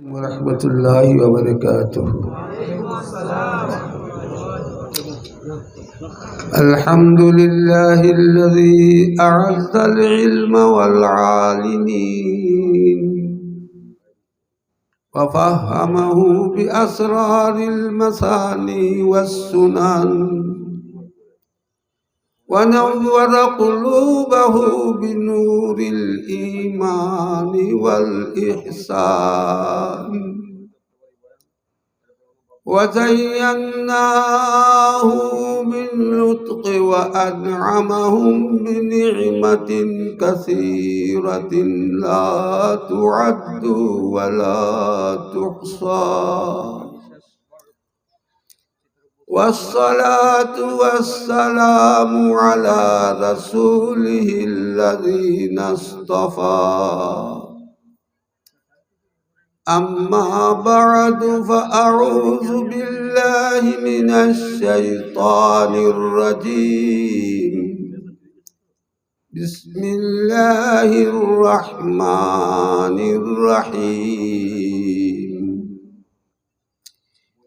ورحمة الله وبركاته. الحمد لله الذي أعز العلم والعالمين وفهمه بأسرار المثاني والسنن ونور قلوبه بنور الإيمان والإحسان. وزيناه بالنطق وأنعمهم بنعمة كثيرة. لا تعد ولا تحصى. والصلاة والسلام على رسوله الذين اصطفى. أما بعد فأعوذ بالله من الشيطان الرجيم. بسم الله الرحمن الرحيم.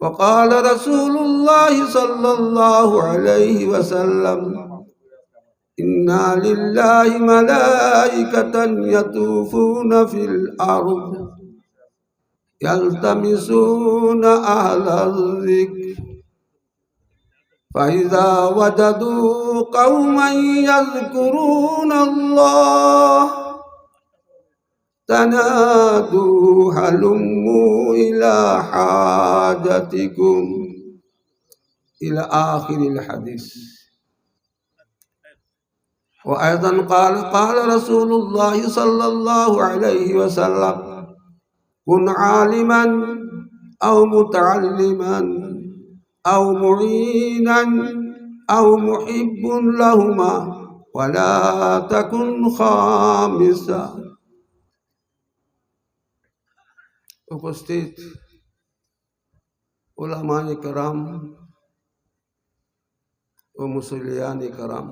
وقال رسول الله صلى الله عليه وسلم إنا لله ملائكة يطوفون في الأرض يلتمسون أهل الذكر فإذا وجدوا قوما يذكرون الله تنادوا هلموا إلى حاجتكم. إلى آخر الحديث. وأيضا قال قال رسول الله صلى الله عليه وسلم كن عالما أو متعلما أو معينا أو محب لهما ولا تكن خامسا. উপস্থিত ওলামায় কারাম ও মুসলিয়ানি কারাম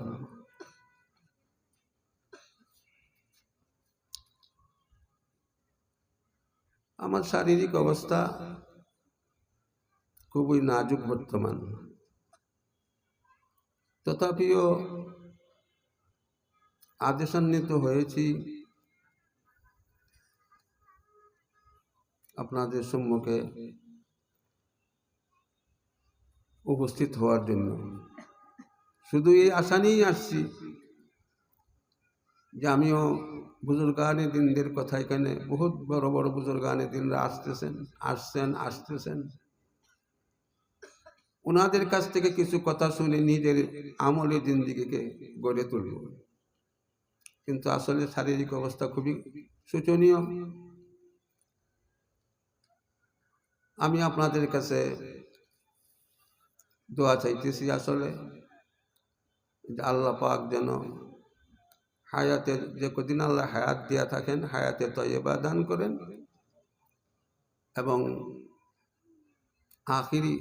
আমার শারীরিক অবস্থা খুবই নাজুক বর্তমান তথাপিও আদেশান্বিত হয়েছি আপনাদের সম্মুখে উপস্থিত হওয়ার জন্য। শুধু এই আশা নিয়েই আসছি যে আমিও বুজুর্গানে দিনদের কথা এখানে বহুত বড় বড় বুজুর্গানে দিনরা আসতেছেন, আসছেন, আসতেছেন। ওনাদের কাছ থেকে কিছু কথা শুনে নিজের আমলে জিন্দিগিকে গড়ে তুলব। কিন্তু আসলে শারীরিক অবস্থা খুবই শোচনীয়। আমি আপনাদের কাছে দোয়া চাইতেছি আসলে যে আল্লাহ পাক যেন হায়াতের যে কদিন আল্লাহ হায়াত দিয়া থাকেন হায়াতে তৈবা দান করেন এবং আখিরি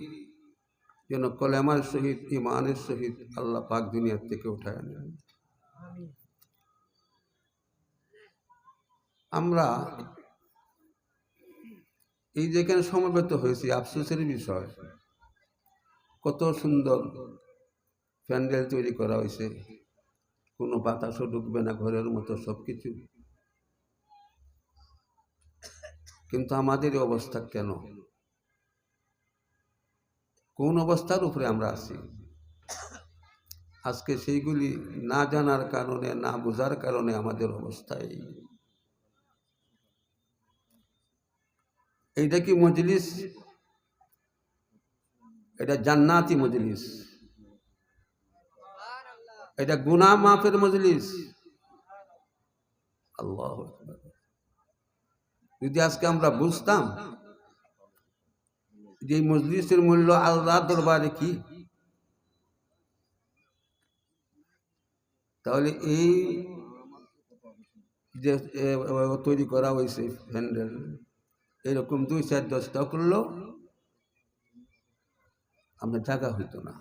যেন কলেমার সহিত ইমানের সহিত আল্লাহ পাক দুনিয়ার থেকে উঠায় নেন। আমরা এই যেখানে সমবেত হয়েছি আফসোসের বিষয়। কত সুন্দর প্যান্ডেল তৈরি করা হয়েছে। কোনো বাতাসও ঢুকবে না ঘরের মতো সব কিছু কিন্তু আমাদের অবস্থা কেন? কোন অবস্থার উপরে আমরা আছি? আজকে সেইগুলি না জানার কারণে, না বোঝার কারণে আমাদের অবস্থা এই। এইটা কি মজলিস? এটা জান্নাতি মজলিস। এটা গুনা মাফের মজলিস। আল্লাহ যদি আজকে আমরা বুঝতাম যে মজলিসের মূল্য আল্লাহ দরবারে কি, তাহলে এই যে তৈরি করা হয়েছে প্যান্ডেল। এরকম দুই চার দশটা করল আমরা জায়গা হইতো না।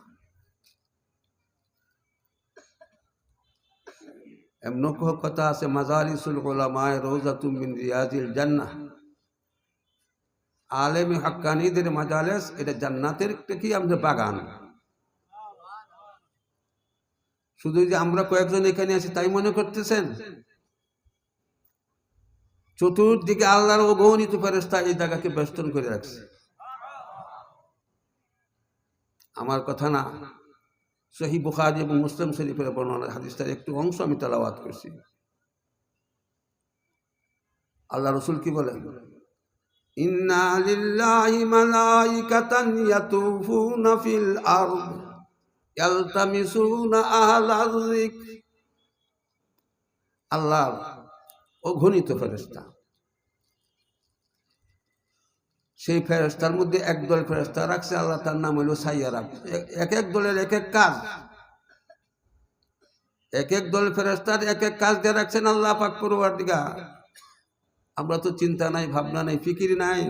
এমন কথা আছে মাজারিসুল গোলামায় রোজাতুম মিন রিয়াজিল জান্নাহ। আলেমে হাক্কানিদের মাজালেস, এটা জান্নাতের কি? আমাদের বাগান। শুধু যে আমরা কয়েকজন এখানে আছি, তাই মনে করতেছেন? চতুর্দিকে আল্লাহর অগণিত ফেরেস্তা এই জায়গাকে বেষ্টন করে রাখছে। আমার কথা না, সহি বুখারি এবং মুসলিম শরীফের বর্ণনা হাদিসটার একটু অংশ আমি তেলাওয়াত করছি। আল্লাহ রসুল কি বলেন? আল্লাহ অগণিত ফেরেশতা। সেই ফেরেস্তার মধ্যে একদল ফেরেস্তা রাখছে, আল্লাহ তার নাম হলো সাইয়ারা। এক এক দলের এক এক কাজ। এক এক দল ফেরেস্তার এক এক কাজ দিয়ে রাখছেন আল্লাহ পাক পড়ুয়ার দিঘা আমরা তো চিন্তা নাই, ভাবনা নাই, ফিকির নাই।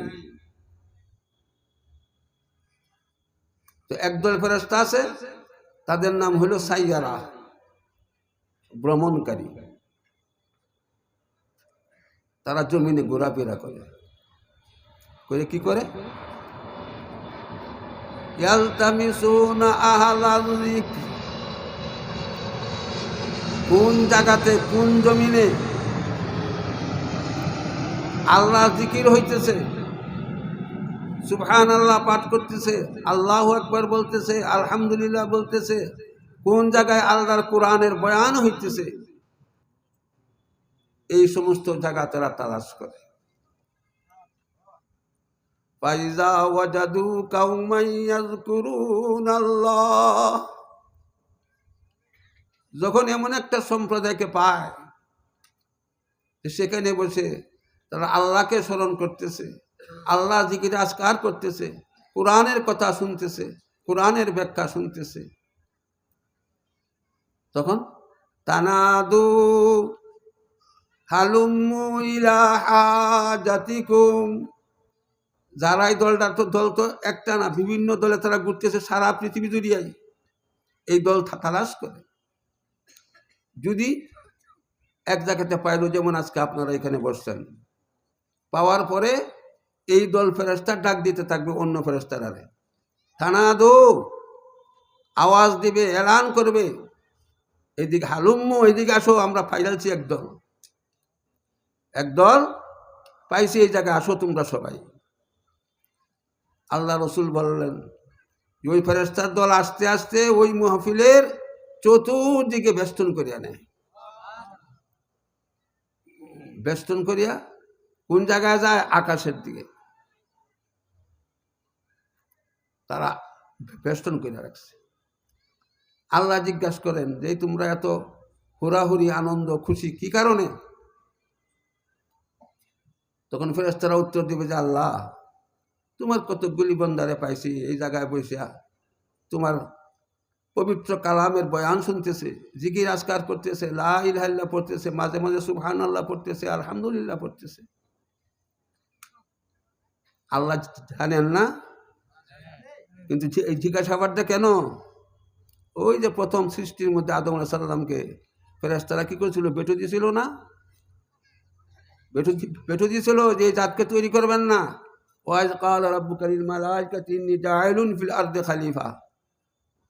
তো একদল ফেরেস্তা আছে, তাদের নাম হলো সাইয়ারা, ভ্রমণকারী। তারা জমিনে ঘোরাফেরা করে। করে কি করে? কোন জায়গাতে কোন জমিনে আল্লাহ জিকির হইতেছে? সুবহান আল্লাহ পাঠ করতেছে, আল্লাহ একবার বলতেছে, আলহামদুলিল্লাহ বলতেছে, কোন জায়গায় আল্লাহর কোরআনের বয়ান হইতেছে? এই সমস্ত জায়গা তারা তালাশ করে। যখন এমন একটা সম্প্রদায়কে পায় সেখানে বসে তারা আল্লাহকে স্মরণ করতেছে, আল্লাহ জিকির আজকার করতেছে, কোরআনের কথা শুনতেছে, কোরআনের ব্যাখ্যা শুনতেছে। তখন তানাদু হালুম্মু ইলা হাজাতিকুম যারা এই দলটা তো দল তো একটা না, বিভিন্ন দলে তারা ঘুরতেছে সারা পৃথিবী জুড়িয়াই। এই দল তালাশ করে। যদি এক জায়গাতে পাইল যেমন আজকে আপনারা এখানে বসছেন। পাওয়ার পরে এই দল ফেরস্তা ডাক দিতে থাকবে অন্য ফেরস্তারারে থানা দো। আওয়াজ দিবে, এলান করবে। এদিকে হালুম্মু এদিকে আসো, আমরা ফাইনালছি একদল। একদল পাইছি এই জায়গায়, আসো তোমরা সবাই। আল্লাহ রসুল বললেন, ওই ফেরেস্তার দল আস্তে আস্তে ওই মহফিলের চতুর্দিকে বেষ্টন করিয়া নেয়। বেষ্টন করিয়া কোন জায়গায় যায়? আকাশের দিকে। তারা বেষ্টন করিয়া রাখছে। আল্লাহ জিজ্ঞাসা করেন, যে তোমরা এত হুরাহুরি আনন্দ, খুশি, কি কারণে? তখন ফেরেস্তারা উত্তর দিবে যে আল্লাহ, তোমার কতগুলি বন্দারে পাইছি, এই জায়গায় বসিয়া তোমার পবিত্র কালামের বয়ান শুনতেছে, জিকির আজকার করতেছে, লা ইলাহা পড়তেছে, মাঝে মাঝে সুবহান আল্লাহ পড়তেছে, আলহামদুলিল্লাহ পড়তেছে। আল্লাহ জানেন না? কিন্তু এই জিজ্ঞাসাবাদটা কেন? ওই যে প্রথম সৃষ্টির মধ্যে আদম আলাহ সাল্লামকে ফেরাস্তারা কি করেছিল? বেটো দিয়েছিল না? বেটো দিয়েছিল যে জাতকে তৈরি করবেন না। ওয়াজ কাল রব্বুকা লিল মালাইকাতি ইন্নী জাইলুন ফিল আরদি খলিফা।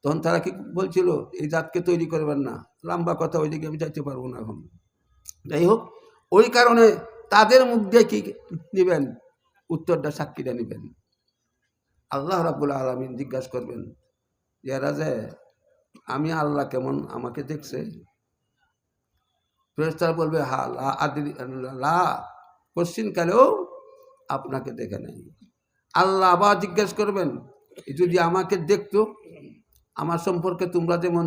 তখন তারা কি বলছিল? এই জাতকে তৈরি করবেন না। লম্বা কথা, ওইদিকে আমি যাইতে পারব না এখন। যাই হোক, ওই কারণে তাদের মুখ দিয়ে কি নেবেন? উত্তরটা সাক্ষীরা নেবেন। আল্লাহ রাবুল আলমিন জিজ্ঞাসা করবেন যে যে আমি আল্লাহ কেমন আমাকে দেখছে? ফেরেস্তার বলবে, হা, লা আদিরি, লা আপনাকে দেখে নেই। আল্লাহ আবার জিজ্ঞেস করবেন যদি আমাকে দেখতো, আমার সম্পর্কে তোমরা যেমন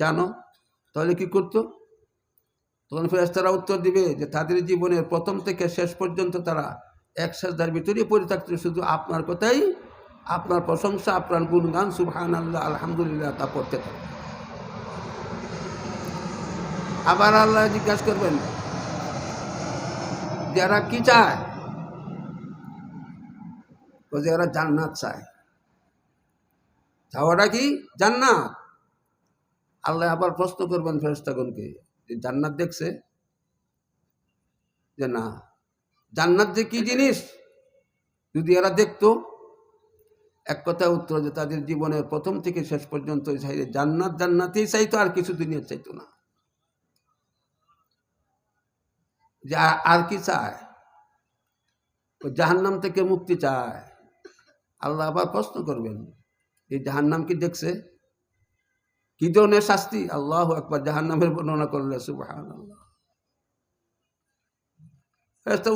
জানো, তাহলে কি করতো? তখন ফেরেস্তারা উত্তর দিবে যে, তাদের জীবনের প্রথম থেকে শেষ পর্যন্ত তারা এক সাজদার ভিতরেই পড়ে থাকতো, শুধু আপনার কথাই, আপনার প্রশংসা, আপনার গুণগান সুবহান আল্লাহ আলহামদুলিল্লাহ, তা পড়তে থাকবেন আবার আল্লাহ জিজ্ঞাসা করবেন যারা কি চায়? যারা জান্নাত চায়। চাওয়াটা কি? জান্নাত। আল্লাহ আবার প্রশ্ন করবেন ফেরস্তাগণকে যে জান্নাত দেখছে? যে না। জান্নাত যে কি জিনিস? যদি এরা দেখতো, এক কথা উত্তর যে তাদের জীবনের প্রথম থেকে শেষ পর্যন্ত জান্নাত জান্নাতেই চাইতো, আর কিছু দুনিয়া চাইতো না। যে আর কি চায়? জাহান্নাম থেকে মুক্তি চায়। আল্লাহ আবার প্রশ্ন করবেন, এই জাহান্নাম কি দেখছে? কি ধরনের শাস্তি? আল্লাহ একবার জাহান্নামের বর্ণনা করলে সুবাহান আল্লাহ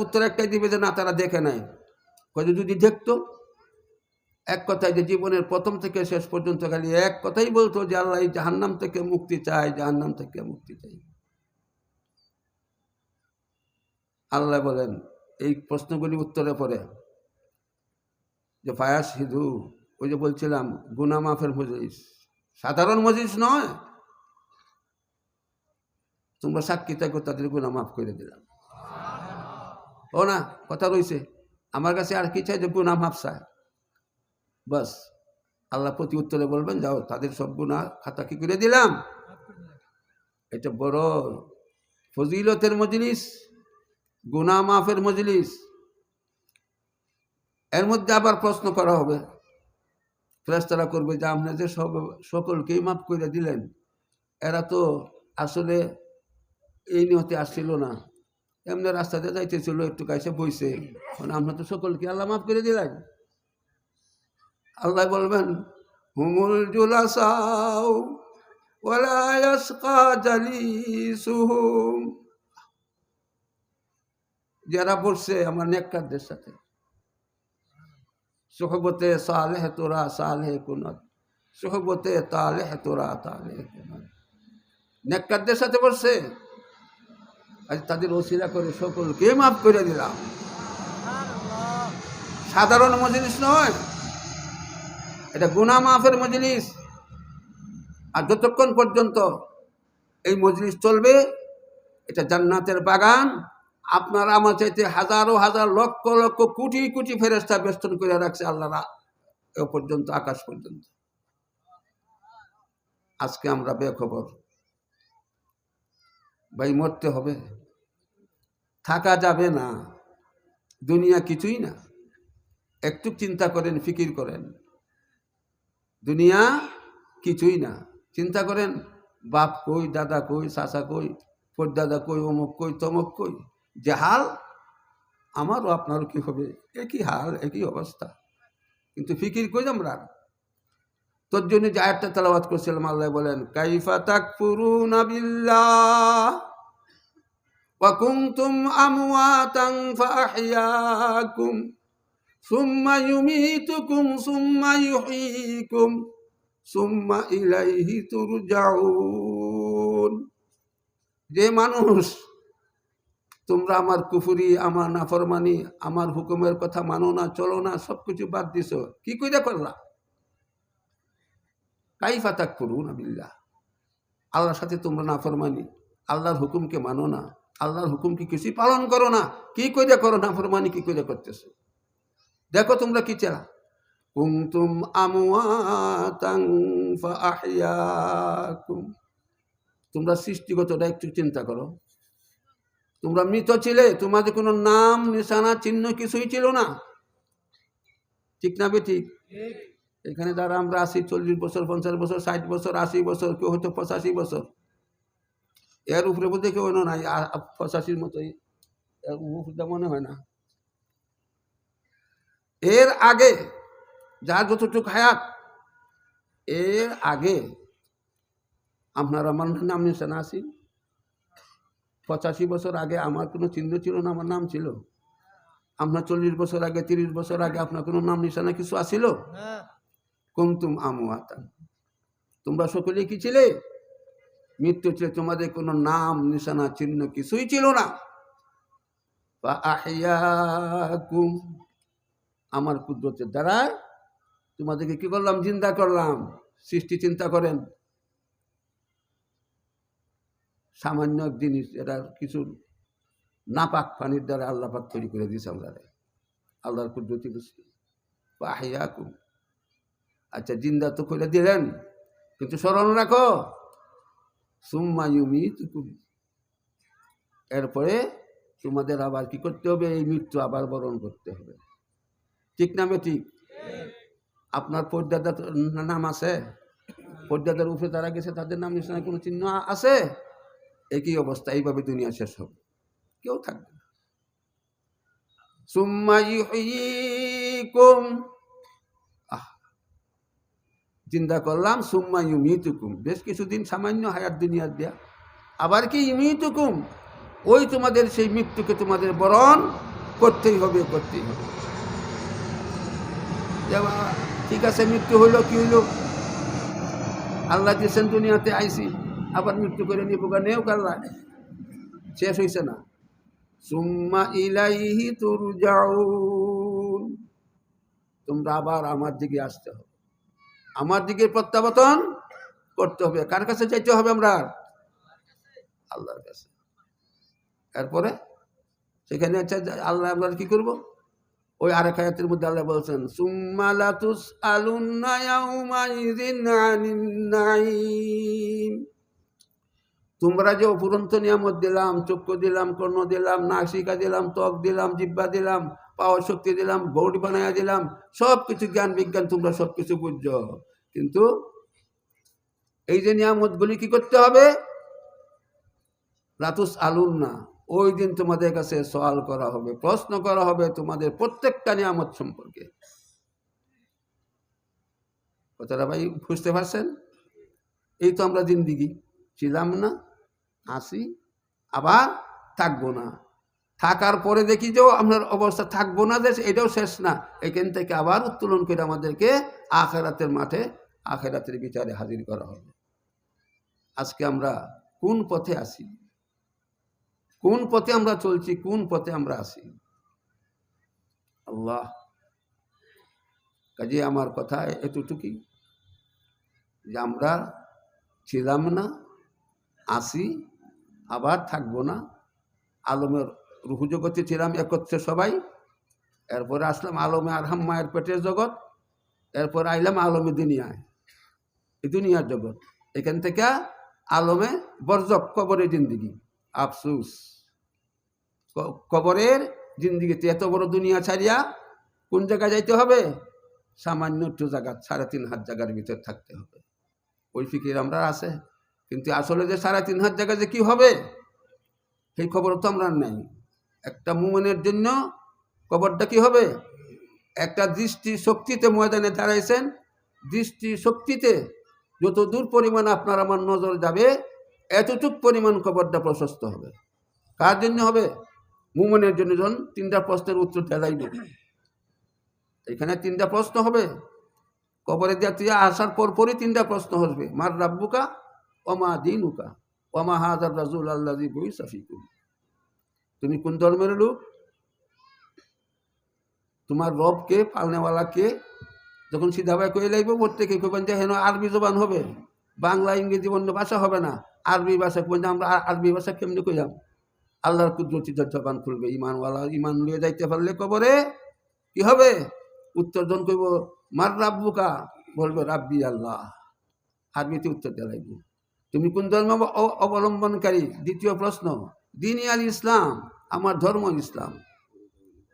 উত্তর একটাই দিবে যে, না, তারা দেখে নাই। কয়ে যদি দেখতো? এক কথায় যে, জীবনের প্রথম থেকে শেষ পর্যন্ত খালি এক কথাই বলতো যে, আল্লাহ এই জাহান্নাম থেকে মুক্তি চাই জাহান্নাম থেকে মুক্তি চাই আল্লাহ বলেন, এই প্রশ্নগুলি উত্তরে পড়ে। যে ফায়াস হিদু, ওই যে বলছিলাম গুনা মাফের মজলিস। সাধারণ মজলিস নয়। তোমরা সাক্ষী থাকো, তাদের গুনা মাফ করে দিলাম। ও না, কথা রয়েছে আমার কাছে আর কি চাই যে গুনা মাফ চায়? বাস, আল্লাহ প্রতি উত্তরে বলবেন, যাও, তাদের সব গুণা খাতা কি করে দিলাম। এটা বড় ফজিলতের মজলিস। গুনা মাফের মজলিস। এর মধ্যে আবার প্রশ্ন করা হবে ফেরেস্তারা করবে যে, আপনি যে সব, সকলকেই মাফ করে দিলেন, এরা তো আসলে এই নিয়তে আসছিল না। এমনি রাস্তাতে যাইতেছিল, একটু কাছে বইছে। মানে আমরা তো সকলকে আল্লাহ মাফ করে দিলেন। আল্লাহ বলবেন, হুমুল জুলাসাও ওয়ালা ইয়াসকা জালিসুহুম। যারা বসছে আমার নেককারদের সাথে। সোহবতে সালেহ তোরা, সালেহ কুনত সোহবতে তালেহ তোরা, তালেহ নেককারদের সাথে বসছে আজ তাদের ওসিলা করে সকলকে মাফ করে দিলাম। সাধারণ মজলিস নয়, এটা গুনা মাফের মজলিস। আর যতক্ষণ পর্যন্ত এই মজলিস চলবে, এটা জান্নাতের বাগান। আপনার আমার চাইতে হাজারো হাজার লক্ষ লক্ষ কোটি কোটি ফেরেস্তা বেষ্টন করে রাখছে আল্লাহরা। এ পর্যন্ত, আকাশ পর্যন্ত। আজকে আমরা বেখবর। ভাই, মরতে হবে। থাকা যাবে না। দুনিয়া কিছুই না। একটু চিন্তা করেন, ফিকির করেন। দুনিয়া কিছুই না। চিন্তা করেন, বাপ কই, দাদা কই, চাচা কই দাদা কই, অমুক কই, তমক কই। যে হাল আমারও আপনারও কি হবে? একই হাল, একই অবস্থা। কিন্তু ফিকির কই আমরা? তোর জন্য যে আয়াতটা তেলাওয়াত করছিলাম, আল্লাহ বলেন, কাইফা ইলাইহি তুরজাউন। যে মানুষ তোমরা আমার কুফুরি, আমার নাফরমানি, আমার হুকুমের কথা মানো না, চলো না সব কিছু বাদ দিছ। কি কইরা করলা? কাইফা তাক করুন আবিল্লাহ আল্লাহর সাথে তোমরা নাফরমানি। আল্লাহর হুকুমকে মানো না। আল্লাহর হুকুম কি কিছুই পালন করো না? কি কইরা করো নাফরমানি, কি কইরা করতেছো? দেখো তোমরা কি চালা? কুমতুম ফাআহইয়াকুম। তোমরা সৃষ্টিগতটা একটু চিন্তা করো। তোমরা মৃত ছিলে, তোমাদের কোনো নাম, নিশানা, চিহ্ন কিছুই ছিল না। ঠিক না বে ঠিক এখানে যারা আমরা আশি, চল্লিশ বছর, পঞ্চাশ বছর, ষাট বছর, আশি বছর, কেউ হয়তো পঁচাশি বছর। এর উপরে বোধহয় কেউ নাই পঁচাশির মতোই। মনে হয় না। এর আগে, যার যতটুকু হায়াত, এর আগে, আপনার আমার নাম নিশানা আছি পঁচাশি বছর আগে আমার কোনো চিহ্ন ছিল না আমার নাম ছিল? আপনার চল্লিশ বছর আগে তিরিশ বছর আগে আপনার কোনো নাম নিশানা কিছু আসিল? কুমতুম আমুয়াতান তোমরা সকলে কি ছিলে? মৃত্যু ছিল তোমাদের কোনো নাম নিশানা চিহ্ন কিছুই ছিল না। আমার কুদরতের দ্বারা তোমাদেরকে কি করলাম চিন্তা করলাম। সৃষ্টি চিন্তা করেন। সামান্য এক জিনিস, এটা কিছু নাপাক পানির দ্বারা আল্লাহ পাক তৈরি করে দিয়েছে আল্লাহ আল্লাহর কুদরতি বুঝতে পাহিয়াকুম আচ্ছা জিন্দা তো করে দিলেন, কিন্তু স্মরণ রাখো। সুম্মা ইউমিতুকুম। এরপরে তোমাদের আবার কি করতে হবে? এই মৃত্যু আবার বরণ করতে হবে। ঠিক না ঠিক? আপনার পর্দাদার নাম আছে? পর্দাদার উপরে তারা গেছে, তাদের নাম নিশানায় কোনো চিহ্ন আছে? একই অবস্থা, এইভাবে দুনিয়া শেষ হবে। কেউ থাকবে না। সুম্মা ইউহয়িকুম আহ চিন্তা করলাম, সুম্মা ইউমিতুকুম। বেশ কিছুদিন সামান্য হায়াত দুনিয়ার দেয়া। আবার কি ইউমিতুকুম ওই তোমাদের সেই মৃত্যুকে তোমাদের বরণ করতেই হবে করতেই হবে। ঠিক আছে, মৃত্যু হইল কি হইল আল্লাহ দিয়েছেন দুনিয়াতে আইসি। আবার মৃত্যু করে নিব নেও কাল্লা শেষ হয়েছে না। সুম্মা ইলাইহি তুরজাউন। তোমরা আবার আমার দিকে আসতে হবে। আমার দিকে প্রত্যাবর্তন করতে হবে। কার কাছে চাইতে হবে আমরা? আল্লাহর কাছে। এরপরে সেখানে আচ্ছা আল্লাহ আমরা কি করব? ওই আরেক আয়াতের মধ্যে আল্লাহ বলছেন, সুম্মা লাতুস আলুন্না ইয়াউমাইযিন আনিন নাঈম। তোমরা যে অপুরন্ত নিয়ামত দিলাম, চক্ষু দিলাম, কর্ণ দিলাম, নাসিকা দিলাম, ত্বক দিলাম জিব্বা দিলাম, পাওয়ার শক্তি দিলাম বৌড়ি বানাইয়া দিলাম সব কিছু জ্ঞান বিজ্ঞান তোমরা সব কিছু বুঝছ। কিন্তু এই যে নিয়ামতগুলি কি করতে হবে? লাতুস আলুন না ওই দিন তোমাদের কাছে সওয়াল করা হবে, প্রশ্ন করা হবে তোমাদের প্রত্যেকটা নিয়ামত সম্পর্কে। কথাটা ভাই বুঝতে পারছেন? এই তো আমরা জিন্দিগি, ছিলাম না। আসি, আবার থাকব না। থাকার পরে দেখি যে আপনার অবস্থা থাকব না যে, এটাও শেষ না। এখান থেকে আবার উত্তোলন করে আমাদেরকে আখেরাতের মাঠে, আখেরাতের বিচারে হাজির করা হবে। আজকে আমরা কোন পথে আসি? কোন পথে আমরা চলছি? কোন পথে আমরা আসি? আল্লাহ, কাজে আমার কথা এতটুকুই যে আমরা ছিলাম না, আসি আবার থাকব না। আলমের রুহু জগতে ছিলাম একত্রে সবাই। এরপরে আসলাম আলমে আরহাম মায়ের পেটের জগৎ। এরপর আইলাম আলমে দুনিয়ায়। এই দুনিয়ার জগৎ। এখান থেকে আলমে বরজক কবরের জিন্দিগি। আফসুস। কবরের জিন্দিগিতে এত বড় দুনিয়া ছাড়িয়া কোন জায়গায় যাইতে হবে? সামান্য একটু জায়গা, সাড়ে তিন হাত জায়গার ভিতর থাকতে হবে। ওই ফিকির আমরা আছে। কিন্তু আসলে যে সাড়ে তিন হাজার জায়গায় যে কি হবে? সেই খবর তো আমরা নেই। একটা মুমেনের জন্য কবরটা কি হবে? একটা দৃষ্টি শক্তিতে ময়দানে দাঁড়াইছেন। দৃষ্টি শক্তিতে যত দূর পরিমাণ আপনার আমার নজর যাবে, এতটুক পরিমাণ কবরটা প্রশস্ত হবে। কার জন্য হবে? মুমেনের জন্য যখন তিনটা প্রশ্নের উত্তর দেওয়াই দেওয়াইব এখানে তিনটা প্রশ্ন হবে। কবরে দিয়া তুই আসার পর পরই তিনটা প্রশ্ন হবে মার রাব্বুকা ওমা দিনুকা, ওমা হাজার রাজুল আল্লাহ বই সাফিকুল তুমি কোন ধর্মের লোক? তোমার রব কে, পালনেওয়ালা কে? যখন সিধাভাই কয়ে লাগবে প্রত্যেকে কইবেন যে হেন আরবি জবান হবে, বাংলা, ইংরেজি অন্য ভাষা হবে না। আরবি ভাষা কইবেন যে আমরা আরবি ভাষা কেমনি কইলাম? আল্লাহর কুদরতি জবান খুলবে, ইমানওয়ালা ইমান লিয়ে যাইতে পারলে কবরে কি হবে? উত্তরজন কইব, মার রাব্বুকা, বলবে, রাব্বি আল্লাহ। আরবিতে উত্তর দেওয়া লাগবে। তুমি কোন ধর্ম অবলম্বনকারী? দ্বিতীয় প্রশ্ন, দিন আল ইসলাম, আমার ধর্ম ইসলাম।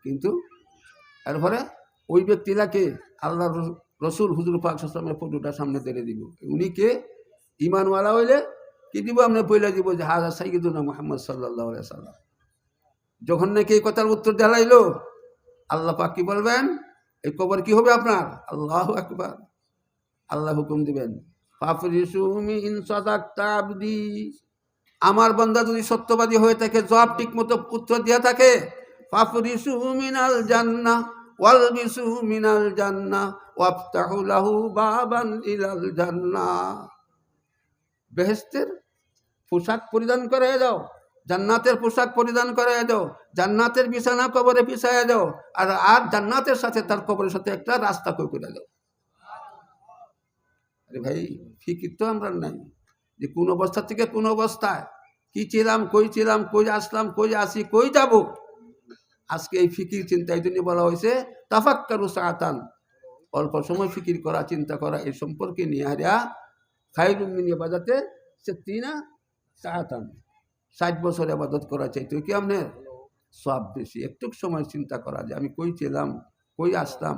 কিন্তু এরপরে ওই ব্যক্তিটাকে আল্লাহ রসুল হুজুর পাক সালামের ফটোটা সামনে তেড়ে দিব। উনি কে? ইমানওয়ালা হইলে কি দিব? আমরা পয়লা দিব যে হাজা সাইদুনা মোহাম্মদ সাল্লাহ সাল্লাম যখন নাকি এই কথার উত্তর দেলাইলো আল্লাহ পাক কি বলবেন? এই কবর কি হবে আপনার? আল্লাহ আকবার। আল্লাহ হুকুম দিবেন। আমার বান্দা যদি সত্যবাদী হয়ে থাকে, জবাব ঠিক মতো উত্তর দিয়া থাকে মিনাল ওয়ালবিসু মিনাল ওয়াফতাহু লাহু বাবান ইলাল জান্নাহ। বেহেশতের পোশাক পরিধান করে দাও জান্নাতের পোশাক পরিধান করে দাও জান্নাতের বিছানা কবরে পিছাইয়া দাও আর আর জান্নাতের সাথে তার কবরের সাথে একটা রাস্তা করে করে দাও আরে ভাই, ফিকির তো আমরা নাই। যে কোন অবস্থা থেকে কোন অবস্থায়? কি ছিলাম, কই ছিলাম, কই আসলাম, কই আসি, কই যাব? আজকে এই ফিকির চিন্তা এই জন্য বলা হয়েছে, তাফাক্কারু সাতান অল্প সময় ফিকির করা, চিন্তা করা এই সম্পর্কে নিয়ে হারিয়া খাইরুমিনিয়া বাজাতে সে তিনা সাতান ষাট বছর আবাদত করা চাইতো কি আপনার? সব বেশি। একটু সময় চিন্তা করা যে আমি কই ছিলাম, কই আসলাম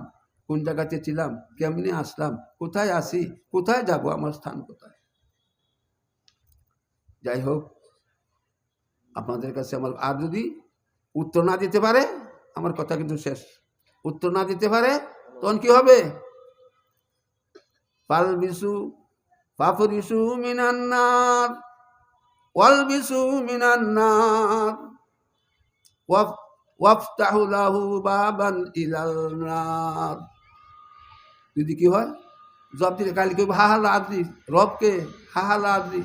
কোন জায়গাতে ছিলাম, কেমনি আসলাম, কোথায় আসি কোথায় যাব, আমার স্থান কোথায়? যাই হোক, আপনাদের কাছে আমার, আর যদি উত্তর না দিতে পারে, আমার কথা কিন্তু শেষ। উত্তর না দিতে পারে, তখন কি হবে? পাল বিশু ফাফরিসু মিনান্নার ওয়াল বিশু মিনান্নার ওয়াফ, ওয়াফতাহু লাহু বাবান ইলাল নার। যদি কি হয়? জব দিলে কালি কেউ হাহালা আদরি রবকে হাহালা আদরি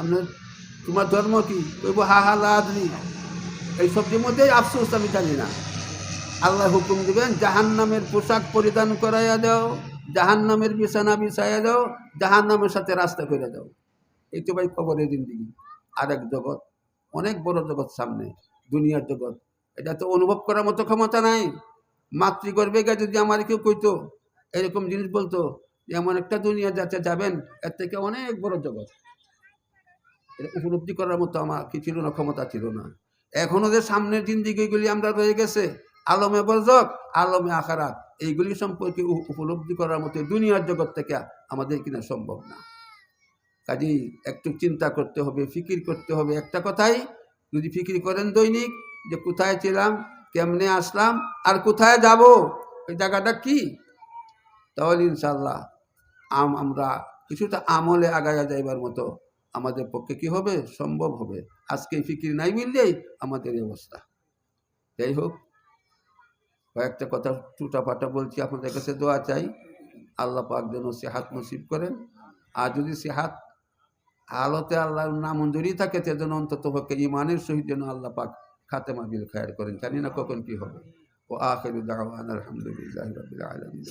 আপনার তোমার ধর্ম কি? কইব হাহালা আদরি এই সবটির মধ্যে আফসোস আমি জানি না। আল্লাহ হুকুম দিবেন জাহান নামের পোশাক পরিধান করাইয়া দাও জাহান নামের বিছানা বিছাইয়া দাও জাহান নামের সাথে রাস্তা করে দাও। এই তো ভাই খবরের জিন্দিগি। আরেক জগৎ, অনেক বড় জগৎ সামনে, দুনিয়ার জগৎ। এটা তো অনুভব করার মতো ক্ষমতা নাই। মাতৃগর্ভে গিয়ে যদি আমার কেউ কইতো, এরকম জিনিস বলতো এমন একটা দুনিয়া যাতে যাবেন, এর থেকে অনেক বড় জগৎ। উপলব্ধি করার মতো আমার কি ছিল না, ক্ষমতা ছিল না। এখনও যে সামনের জিন্দিগিগুলি আমরা রয়ে গেছে, আলমে বরজক, আলমে আখারাত, এইগুলি সম্পর্কে উপলব্ধি করার মতো দুনিয়ার জগৎ থেকে আমাদের কিনা সম্ভব না। কাজেই একটু চিন্তা করতে হবে, ফিকির করতে হবে। একটা কথাই, যদি ফিকির করেন দৈনিক, যে কোথায় ছিলাম কেমনে আসলাম? আর কোথায় যাব? ওই জায়গাটা কি? তাহলে ইনশাল্লাহ আম, আমরা কিছুটা আমলে আগায়া যাইবার মতো আমাদের পক্ষে কি হবে? সম্ভব হবে। আজকে ফিকির নাই মিললেই আমাদের অবস্থা। যাই হোক, কয়েকটা কথা টুটা পাটা বলছি, আপনাদের কাছে দোয়া চাই। আল্লাহ পাক যেন সেহাত নসিব করেন। আর যদি সেহাত হালতে আল্লাহর নাম মঞ্জুরি থাকে, সে যেন অন্তত পক্ষে ইমানের সহিত যেন আল্লাহ পাক খাতেমা বিল খায়ের করেন। জানি না কখন কি হবে। ও আখের দাওয়ান আলহামদুলিল্লাহ রবিল আলমিন।